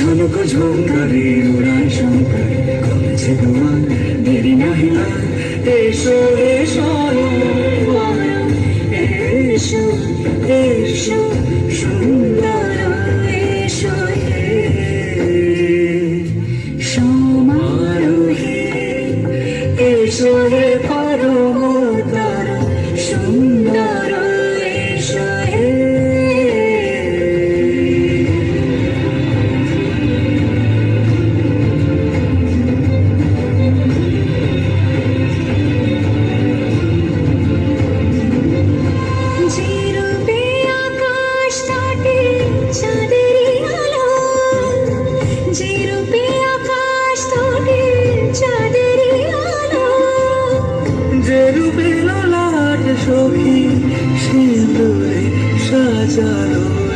ঝলক ঝোমরে উড়ায় শঙ্কর। কমছে তোমার, দেরি নাহি। না এসো এসো এসো এসো, সুন্দর এসো সমারোহে এসো রে পারো যে রূপে ললাট সখী সিঁদুরে সাজালো।